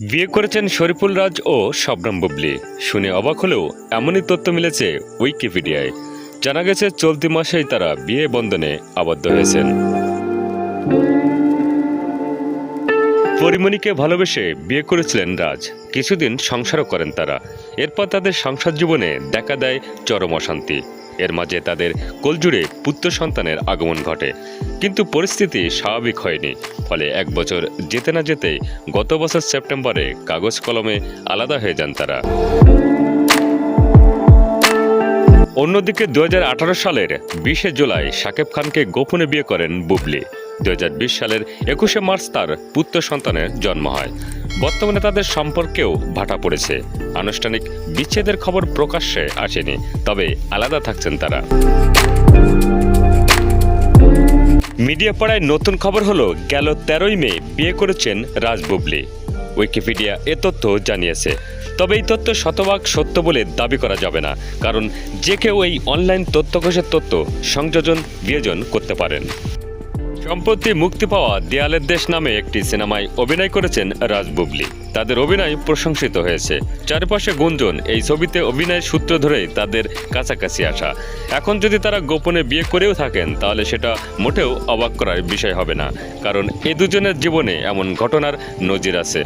বিয়ে করেছেন শরীফুল রাজ ও শবনম বুবলি। শুনে অবাক হলেও এমনই তথ্য মিলেছে উইকিপিডিয়ায়। জানা গেছে, চলতি মাসেই তারা বিয়ে বন্ধনে আবদ্ধ হয়েছেন। পরিমণিকে ভালোবেসে বিয়ে করেছিলেন রাজ। কিছুদিন সংসারও করেন তারা। এরপর তাদের সংসার জীবনে দেখা দেয় চরম অশান্তি। এর মাঝে তাদের কোলজুড়ে পুত্র সন্তানের আগমন ঘটে। কিন্তু পরিস্থিতি স্বাভাবিক হয়নি। ফলে এক বছর যেতে না যেতেই গত বছর সেপ্টেম্বরে কাগজ কলমে আলাদা হয়ে যান তারা। অন্যদিকে দু হাজার আঠারো সালের বিশে জুলাই শাকিব খানকে গোপনে বিয়ে করেন বুবলি। দু হাজার বিশ সালের একুশে মার্চ তার পুত্র সন্তানের জন্ম হয়। বর্তমানে তাদের সম্পর্কেও ভাটা পড়েছে। আনুষ্ঠানিক বিচ্ছেদের খবর প্রকাশ্যে আসেনি, তবে আলাদা থাকছেন তারা। মিডিয়া পাড়ায় নতুন খবর হলো, গেল তেরোই মে বিয়ে করেছেন রাজ বুবলি। উইকিপিডিয়া এ তথ্য জানিয়েছে, তবে এই তথ্য শতভাগ সত্য বলে দাবি করা যাবে না, কারণ যে কেউ এই অনলাইন তথ্যকোষের তথ্য সংযোজন বিয়োজন করতে পারেন। সম্প্রতি মুক্তি পাওয়া দেয়ালের দেশ নামে একটি সিনেমায় অভিনয় করেছেন রাজবুবলি তাদের অভিনয় প্রশংসিত হয়েছে। চারপাশে গুঞ্জন, এই ছবিতে অভিনয়ের সূত্র ধরেই তাদের কাছাকাছি আসা। এখন যদি তারা গোপনে বিয়ে করেও থাকেন, তাহলে সেটা মোটেও অবাক করার বিষয় হবে না। কারণ এ দুজনের জীবনে এমন ঘটনার নজির আছে।